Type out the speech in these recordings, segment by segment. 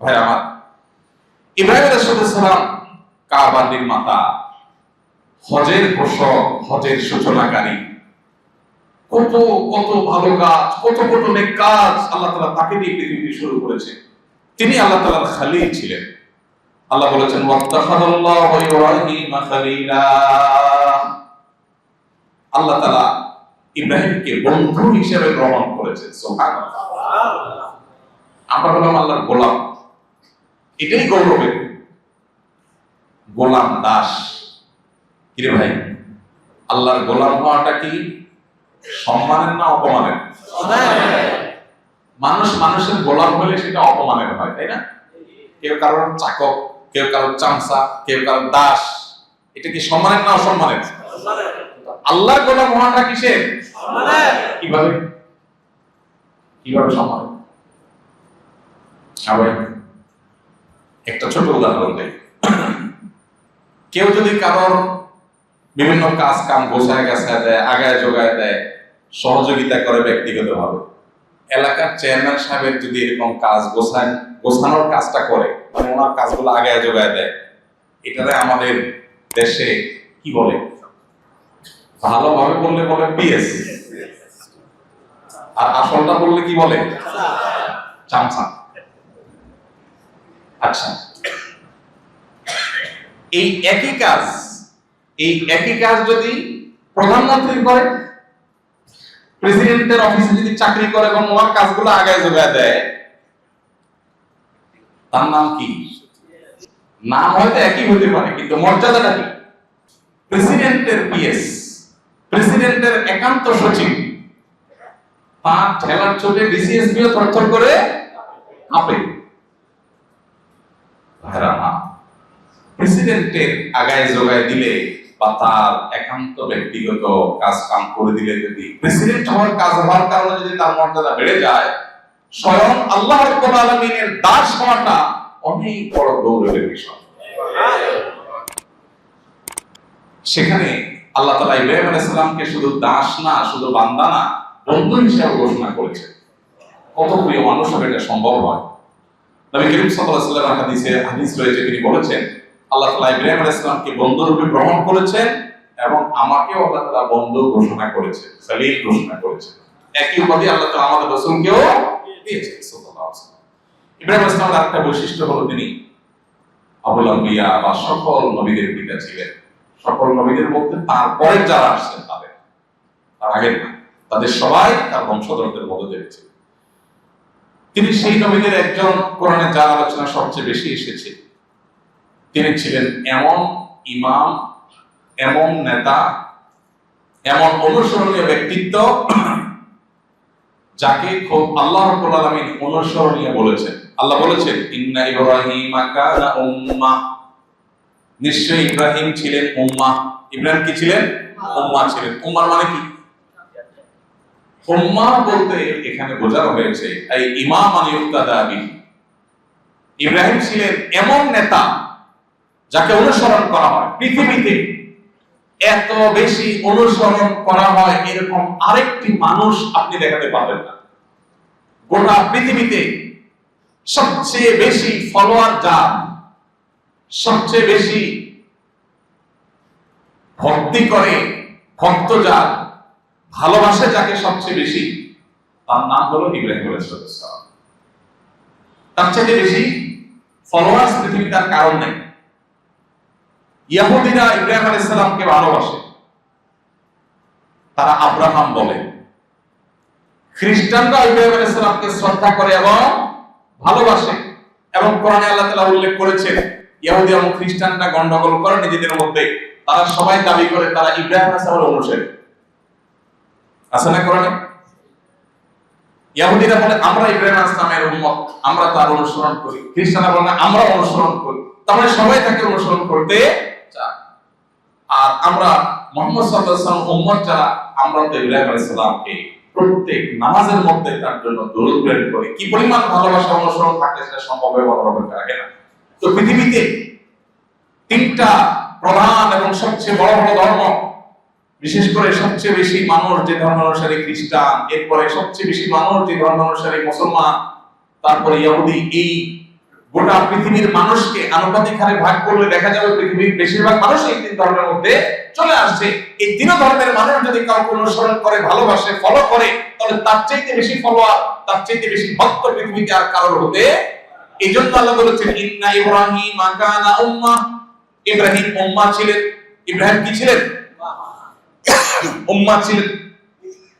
ভাই আমার, ইব্রাহিম আলাইহিসসালাম কাবার নির্মাতা, হজের ঘোষক হজের সূচনাকারী। কত কত ভালো কাজ, কত কত নেক কাজ আল্লাহ তাআলা তাকে দিয়ে পৃথিবীতে শুরু করেছে। তিনি আল্লাহ তাআলার খালিল ছিলেন। আল্লাহ বলেছেন আল্লাহ তাআলা ইব্রাহিমকে বন্ধু হিসেবে গ্রহণ করেছেন, সুবহানাল্লাহ। আমরা হলাম আল্লাহর গোলাম। এটাই গৌরবের গোলাম দাস। কিরে ভাই? আল্লাহর গোলাম হওয়াটা কি সম্মানের না অপমানের? মানুষ মানুষের গোলাম হলে সেটা অপমানের হয়, তাই না? কেউ কারোর চাকক কেউ কারোর চামচা, কেউ কারোর দাস। এটা কি সম্মানের না অসম্মানের? আল্লাহর গোলাম হওয়াটা কিসের? কীভাবে? কীভাবে সম্মান সবাই একটা ছোট উদাহরণ দেয় কেউ যদি কারোর বিভিন্ন কাজ কাম গোছায় গাছায় দেয়, আগায় যোগায় দেয়, সহযোগিতা করে ব্যক্তিগতভাবে, এলাকার চেয়ারম্যান সাহেবের যদি এরকম কাজ গোছায়, গোছানোর কাজটা করে মানে ওনার কাজগুলো আগায় যোগায় দেয় এটাতে আমাদের দেশে কি বলে? ভালোভাবে বললে বলে পিএস। আর আসলটা বললে কি বলে? চামচা। আচ্ছা। এই একই কাজ, এই একই কাজ যদি প্রধানমন্ত্রী করে প্রেসিডেন্টের অফিসে যদি চাকরি করে এবং ওনার কাজগুলো আগায় যোগায় দেয়, তার নাম কি? নাম হয়তো একই হতে পারে, কিন্তু মর্যাদাটা কি? প্রেসিডেন্টের পিএস প্রেসিডেন্টের একান্ত সচিব পা ঠেলার চোটে ডিসিএসপিও থরথর করে আপে। ভাইরা প্রেসিডেন্টের আগায় যোগায় দিলে বা তার একান্ত ব্যক্তিগত কাজ কাম করে দিলে যদি প্রেসিডেন্ট হওয়ার কাজ হওয়ার কারণে যদি তার মর্যাদা বেড়ে যায়, স্বয়ং আল্লাহ রাব্বুল আলামিনের দাস হওয়াটা অনেক বড় গৌরবের বিষয়। সেখানে আল্লাহ তাআলা ইব্রাহিম আলাইহিস সালামকে শুধু দাস না, শুধু বান্দা না, বন্ধু হিসেবে ঘোষণা করেছেন। কত প্রিয় মানুষ এটা সম্ভব হয়? নবী করিম সাল্লাল্লাহু আলাইহি ওয়াসাল্লাম হাদিসে হাদিস রয়েছে, তিনি বলেছেন, আল্লাহ তাআলা ইব্রাহিম আলাইহিস সালামকে বন্ধু রূপে গ্রহণ করেছেন এবং আমাকেও আল্লাহ তাআলা বন্ধু ঘোষণা করেছেন খলিল ঘোষণা করেছেন। একই উপাধি আল্লাহ তাআলা আমাদের রাসূলকেও দিয়েছেন, সাল্লাল্লাহু আলাইহি ওয়াসাল্লাম। ইব্রাহিম আলাইহিস সালামের আরেকটা বৈশিষ্ট্য হলো তিনি আবুল আম্বিয়া বা সকল নবীদের পিতা ছিলেন। সকল নবীদের মধ্যে তারপরে যারা আসছেন তাদের, তার আগের না, তাদের সবাই তার বংশধরদের মধ্যে দেখছে তিনি সেই নবীদের একজন কোরআনে যার আলোচনা সবচেয়ে বেশি এসেছে। তিনি ছিলেন এমন ইমাম, এমন নেতা, এমন অনুসরণীয় ব্যক্তিত্ব যাকে খুব আল্লাহ রাব্বুল আলামিন অনুসরণীয় বলেছেন। আল্লাহ বলেছেন, ইন্না ইব্রাহিম কানা নিশ্চয়ই ইব্রাহিম ছিলেন উম্মাহ ইব্রাহিম কি ছিলেন? উম্মাহ ছিলেন। উম্মার মানে কি? উম্মাহ বলতে এখানে বোঝানো হয়েছে, এই ইমাম ইউক্তাদা বিহি। ইব্রাহিম ছিলেন এমন নেতা যাকে অনুসরণ করা হয় পৃথিবীতে। এত বেশি অনুসরণ করা হয় এরকম আরেকটি মানুষ আপনি দেখাতে পারবেন না। গোটা পৃথিবীতে সবচেয়ে বেশি ফলোয়ার যার, সবচেয়ে বেশি ভক্তি করে ভক্ত যার ভালোবাসে যাকে সবচেয়ে বেশি, তার নাম হলো ইব্রাহিম তার চেয়ে বেশি ফলোয়ার্স পৃথিবীতে আর কারণ নেই। ইয়াহুদিরা ইব্রাহিম আলাইহিসসালামকে ভালোবাসে। তারা আব্রাহাম বলে। খ্রিস্টানরা ইব্রাহিম আলাইহিসসালামকে শ্রদ্ধা করে এবং ভালোবাসে এবং কোরআনে আল্লাহ তাআলা উল্লেখ করেছেন ইহুদি এবং খ্রিস্টানরা গন্ডগোল করে, নিজেদের মধ্যে তারা সবাই দাবি করে, তারা ইব্রাহিম আলাইহিসসালামের অনুসারী। আছে না কোরআনে ইহুদিরা বলে, আমরা ইব্রাহিম আলাইহিসসালামের উম্মত, আমরা তার অনুসরণ করি। খ্রিস্টানরা বলে, আমরা অনুসরণ করি। তাহলে সবাই তাকে অনুসরণ করতে চায়। আর আমরা মোহাম্মদ সাল্লাল্লাহু উম্মত যারা, আমরা তো ইব্রাহিম প্রত্যেক নামাজের মধ্যে তার জন্য দরুদ প্রেরণ করি। কি পরিমাণ ভালোবাসা অনুসরণ থাকলে সেটা সম্ভব না। তো পৃথিবীতে তিনটা প্রধান এবং সবচেয়ে বড় বড় ধর্ম বিশেষ করে সবচেয়ে বেশি মানুষ যে ধর্ম অনুসারী খ্রিস্টান, এরপরে সবচেয়ে বেশি মানুষ যে ধর্ম অনুসারী মুসলমান, তারপরে ইহুদি, এই গোটা পৃথিবীর মানুষকে আনুপাতিক হারে ভাগ করলে দেখা যাবে পৃথিবীর বেশিরভাগ মানুষ এই তিন ধর্মের মধ্যে চলে আসছে। এই তিন ধর্মের মানুষ যদি কাউকে অনুসরণ করে, ভালোবাসে ফলো করে, তাহলে তার চাইতে বেশি ফলোয়ার তার চাইতে বেশি ভক্ত পৃথিবীতে আর কারোর হতে এই জন্য আল্লাহ বলেছেন, ইন্না ইব্রাহিম কানা উম্মা ইব্রাহিম উম্মা ছিলেন। ইব্রাহিম কি ছিলেন? উম্মা ছিলেন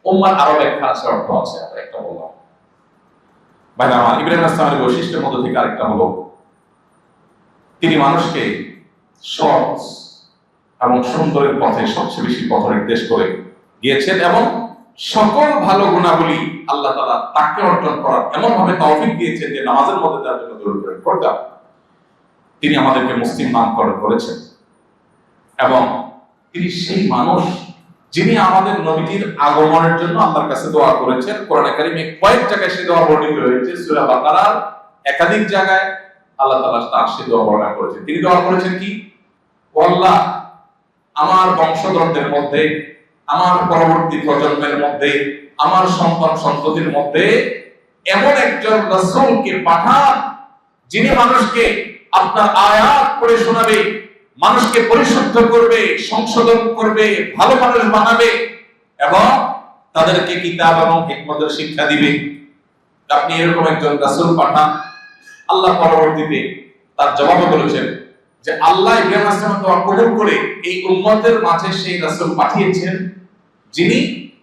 উম্মার আরও ব্যাখ্যা আছে, অর্থ আছে একটা বললাম ভাই আমার ইব্রাহিম আসলামের বৈশিষ্ট্যের মধ্যে থেকে আরেকটা হলো, তিনি মানুষকে সৎ এবং সুন্দরের পথে সবচেয়ে বেশি পথ নির্দেশ করে গিয়েছেন এবং সকল ভালো গুণাবলী আল্লাহ তালা তাকে অর্জন করার এমন ভাবে তৌফিক দিয়েছেন যে নামাজের মধ্যে তার জন্য দূর করে করতাম তিনি আমাদেরকে মুসলিম নামকরণ করেছেন এবং তিনি সেই মানুষ যিনি আমাদের নবীজির আগমনের জন্য আল্লাহর কাছে দোয়া করেছেন, কোরআন কারিমে কয়েক জায়গায় সে দোয়া বর্ণিত হয়েছে। সূরা বাকারার একাধিক জায়গায় আল্লাহ তাআলা তার সে দোয়া বর্ণনা করেছেন। তিনি দোয়া করেছেন কি? আল্লাহ আমার বংশধরদের মধ্যে, আমার পরবর্তী প্রজন্মের মধ্যে, আমার সন্তান সন্ততির মধ্যে এমন একজন রাসূলকে পাঠান, যিনি মানুষকে আপনার আয়াত পড়ে শোনাবে মানুষকে পরিশুদ্ধ করবে, সংশোধন করবে, ভালো মানুষ বানাবে এবং তাদেরকে কিতাব এবং হিকমতের শিক্ষা দিবে। আপনি এরকম একজন রাসূল পাঠান আল্লাহ পরবর্তীতে তার জবাবে বলেছেন যে, আল্লাহ ইব্রাহিম কবুল করে এই উম্মতের মাঝে সেই রাসূল পাঠিয়েছেন যিনি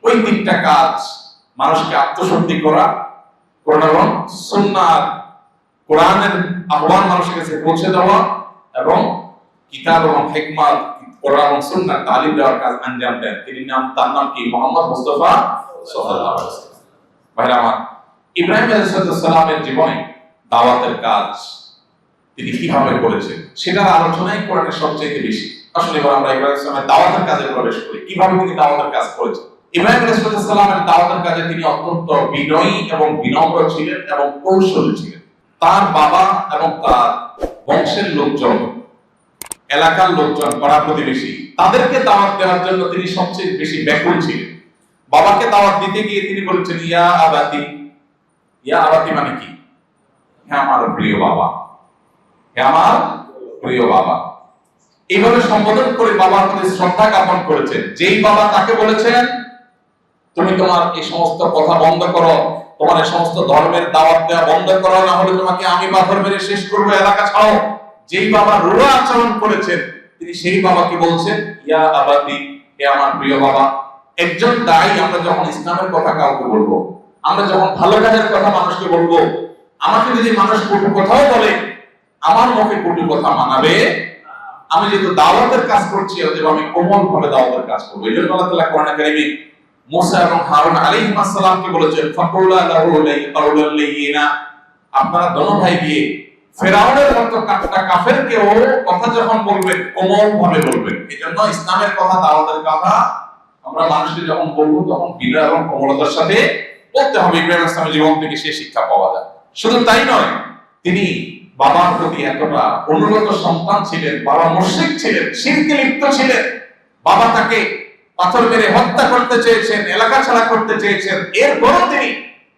ওই তিনটা কাজ মানুষকে আত্মশক্তি করা, কোরআন এবং কোরআনের আহ্বান মানুষের কাছে পৌঁছে দেওয়া এবং কিতাব এবং হিকমত, কোরআন এবং সুন্নাহ, তালিম দেওয়ার কাজ আঞ্জাম দেন। তিনি নাম, তার নাম কি? মোহাম্মদ মুস্তাফা সাল্লাল্লাহু আলাইহি ওয়াসাল্লাম। ভাইরা আমার, ইব্রাহিম আলাইহিস সালামের জীবনে দাওয়াতের কাজ তিনি কীভাবে করেছেন, সেটার আলোচনাই কোরআনে সবচেয়ে বেশি। আসলে এবার আমরা ইব্রাহিম সালামের দাওয়াতের কাজে প্রবেশ করি। কীভাবে তিনি দাওয়াতের কাজ করেছেন? ইব্রাহিম আলাইহিস সালামের দাওয়াতের কাজে তিনি অত্যন্ত বিনয়ী এবং বিনম্র ছিলেন এবং কৌশলী ছিলেন। তার বাবা এবং তার বংশের লোকজন এলাকার লোকজন, পাড়া প্রতিবেশী, তাদেরকে দাওয়াত দেওয়ার জন্য তিনি সবচেয়ে বেশি ব্যাকুল ছিলেন। বাবাকে দাওয়াত দিতে গিয়ে তিনি বলেছেন, ইয়া আবাতি। ইয়া আবাতি মানে কি? হ্যাঁ আমার প্রিয় বাবা। হ্যাঁ আমার প্রিয় বাবা। এইভাবে সম্বোধন করে বাবার প্রতি শ্রদ্ধা জ্ঞাপন করেছেন। যেই বাবা তাকে বলেছেন, তুমি তোমার এই সমস্ত কথা বন্ধ করো। তোমার এই সমস্ত ধর্মের দাওয়াত দেওয়া বন্ধ করো, না হলে তোমাকে আমি পাথর মেরে শেষ করব, এলাকা ছাড়ো। যেই বাবা রুড়ো আচরণ করেছেন, তিনি সেই বাবাকে বলছেন? ইয়া আবাদি, হে আমার প্রিয় বাবা, একজন দায়ী আমরা যখন ইসলামের কথা কাউকে বলব, আমরা যখন ভালো কাজের কথা মানুষকে বলব, আমাকে যদি মানুষ কটু কথাও বলে, আমার মুখে কটু কথা মানাবে আমি যেহেতু দাওয়াতের কাজ করছি, অতএব আমি কোমল ভাবে দাওয়াতের কাজ করব। এই জন্য আল্লাহ তাআলা কোরআনে কারিমে মুসা এবং হারুন আলাইহিস সালামকে বলেছেন ফাকুলা লাহু লাইয়িনা আপনারা দোনো ভাই গিয়ে ফেরাউনের মতো কাফটা কাফেরকে ও কথা যখন বলবেন কোমল ভাবে বলবেন, এজন্য ইসলামের কথা দাওয়াতের কথা আমরা মানুষকে যখন বলব, তখন বিনয় এবং কোমলতার সাথে বলতে হবে, ইব্রাহিম ইসলামের জীবন থেকে সে শিক্ষা পাওয়া যায়। শুধু তাই নয়, তিনি বাবার প্রতি এতটা অনুগত সন্তান ছিলেন, বাবা মুশরিক ছিলেন, শিরকে লিপ্ত ছিলেন, বাবা তাকে পাথর মেরে হত্যা করতে চেয়েছেন, এলাকা ছাড়া করতে চেয়েছেন, এরপরও তিনি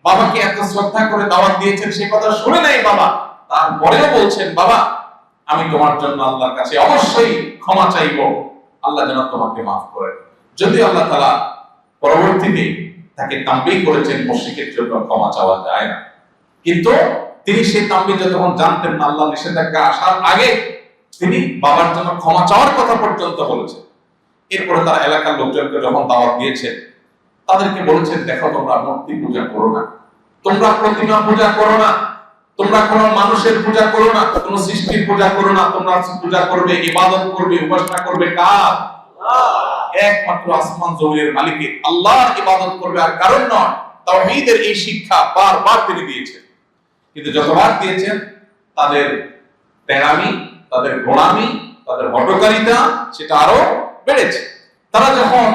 বাবাকে এত শ্রদ্ধা করে দাওয়াত দিয়েছেন, সে কথা শুনে নাই বাবা। তারপরেও বলছেন, বাবা, আমি তোমার জন্য আল্লাহর কাছে অবশ্যই ক্ষমা চাইব। আল্লাহ যেন তোমাকে মাফ করেন যদি আল্লাহ তালা পরবর্তীতে তাকে তাম্বি করেছেন, মুশরিকের জন্য ক্ষমা চাওয়া যায় না। কিন্তু তিনি সেই তাম্বি যখন জানতেন না আল্লাহ নিষেধাজ্ঞা আসার আগে তিনি বাবার জন্য ক্ষমা চাওয়ার কথা পর্যন্ত বলেছেন। এরপরে তারা এলাকার লোকজনকে যখন দাওয়াত দিয়েছেন, তাদেরকে বলেছেন, দেখো, তোমরা মূর্তি পূজা করো না। তোমরা প্রতিমা পূজা করো না। তোমরা কোন মানুষের পূজা করো না কোন সৃষ্টির পূজা করো না তোমরা পূজা করবে ইবাদত করবে উপাসনা করবে কার? একমাত্র আসমান জমিনের মালিকের। আল্লাহর ইবাদত করবে আর কারণ নয় তাওহীদের এই শিক্ষা বারবার তিনি দিয়েছেন। কিন্তু যতবার দিয়েছেন তাদের তেরামি তাদের গোড়ামি তাদের হটকারিতা সেটা আরও বেড়েছে। তারা যখন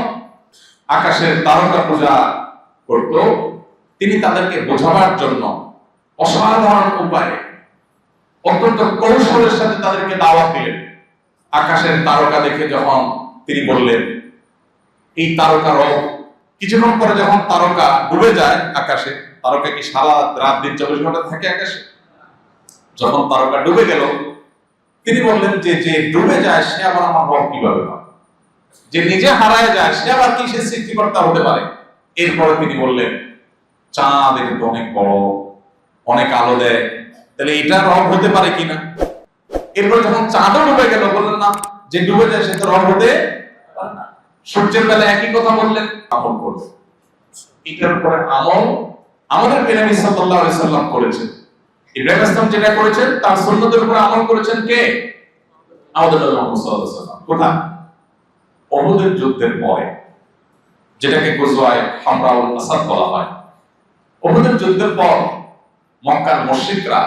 আকাশের তারকা পূজা করত তিনি তাদেরকে বোঝাবার জন্য অসাধারণ উপায়ে অত্যন্ত কৌশলের সাথে তাদেরকে দাওয়াত দিলেন। আকাশের তারকা দেখে যখন তিনি বললেন, এই তারকা রব। কিছুক্ষণ পরে যখন তারকা ডুবে যায় আকাশে, তারকা কি সারা রাত দিন চব্বিশ ঘণ্টা থাকে আকাশে? যখন তারকা ডুবে গেল, তিনি বললেন যে যে ডুবে যায়, সে আবার আমার রব কীভাবে যে নিজে হারায় যায়, সে আবার কি সে সৃষ্টিকর্তা হতে পারে? এরপরে তিনি বললেন, চাঁদ এটা তো অনেক বড় অনেক আলো দেয় তাহলে এটা রব হতে পারে কিনা? এরপর যখন চাঁদও ডুবে গেল, বললেন, না, যে ডুবে যায় সে তো রব হতে। সূর্যের বেলা একই কথা বললেন আমল করবে এটার উপরে আমল আমাদের সাল্লাল্লাহু আলাইহি সাল্লাম করেছেন। ইব্রাহিম ইসলাম যেটা করেছেন, তার সুন্নতের উপরে আমল করেছেন কে? আমাদের মুহাম্মদ আলাইহি সাল্লাম। কোথায়? ওহুদের যুদ্ধের পরে, যেটাকে গুজওয়ায় হামরাউল আসাদ বলা হয়। ওহুদের যুদ্ধের পর মক্কার মুশরিকরা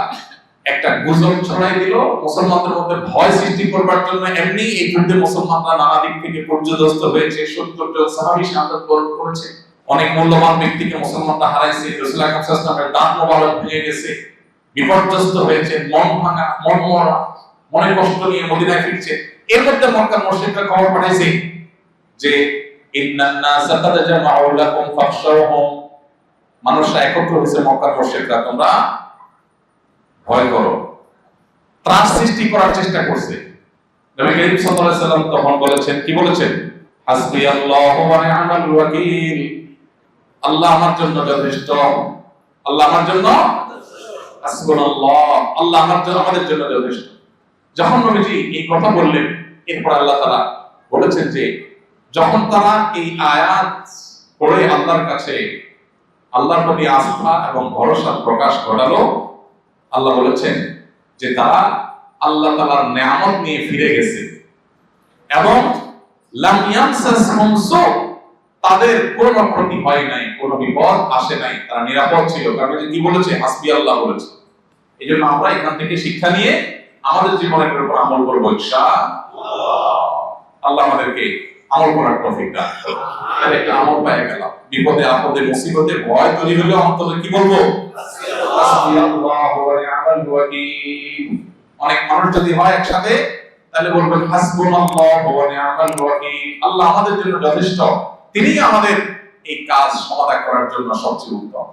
একটা গুজব ছড়াই দিল। মুসলমানদের মধ্যে ভয় সৃষ্টি করবার জন্য এমনি এই যুদ্ধে মুসলমানরা নানা দিক থেকে পর্যদস্ত হয়েছে সত্তর জন সাহাবী শাহাদাত বরণ করেছে। অনেক মূল্যবান ব্যক্তিকে মুসলমানরা হারাইছে, রাসূল আকরাম সাল্লাল্লাহু দাঁত মোবারক ভেঙে গেছে, বিপর্যস্ত হয়েছে, মন ভাঙা, মন মরা মনে কষ্ট নিয়ে মদিনায় ফিরছে। এর মধ্যে মক্কার মুশরিকরা খবর পাঠাইছে যে ইন্নান নাসা কাদ জামাউ লাকুম ফাখশাওহুম মানুষরা একত্র হয়েছে মক্কার মুশরিকরা, তোমরা ভয় করো। ত্রাস সৃষ্টি করার চেষ্টা করছে। নবী করিম সাল্লাল্লাহু আলাইহি সাল্লাম তখন বলেছেন, কি বলেছেন? হাসবি আল্লাহু ওয়া নি'মাল ওয়াকিল। আল্লাহ আমার জন্য যথেষ্ট। আল্লাহ আমার জন্য হাসবুনাল্লাহ। আল্লাহ আমার জন্য আমাদের জন্য যথেষ্ট। যখন নবীজি এই কথা বললেন, এরপর আল্লাহ তাআলা বলেছেন যে, যখন তারা এই আয়াত পড়ে আল্লাহর কাছে আল্লাহর প্রতি আস্থা এবং ভরসা প্রকাশ ঘটালো। আল্লাহ বলেছেন যে তারা আল্লাহ তাআলার নিয়ামত নিয়ে ফিরে গেছে। এবং তাদের কোনো ক্ষতি হয় নাই, কোনো বিপদ আসে নাই, তারা নিরাপদ ছিল। কারণ কি বলেছে? হাসবি আল্লাহ বলেছে। এই জন্য আমরা এখান থেকে শিক্ষা নিয়ে আমাদের জীবনের উপর আমল করব ইনশাআল্লাহ। আল্লাহ আমাদেরকে আমল করার তৌফিক দান। একটা আমল গেলাম বিপদে আপদে মুসিবতে ভয় তৈরি হলে অন্তত কি বলব। অনেক মানুষ যদি হয় একসাথে তাহলে বলবেন হাসবুনাল্লাহু ওয়া নি'মাল ওয়াকিল। আল্লাহ আমাদের জন্য যথেষ্ট তিনি আমাদের এই কাজ সমাধান করার জন্য সবচেয়ে উত্তম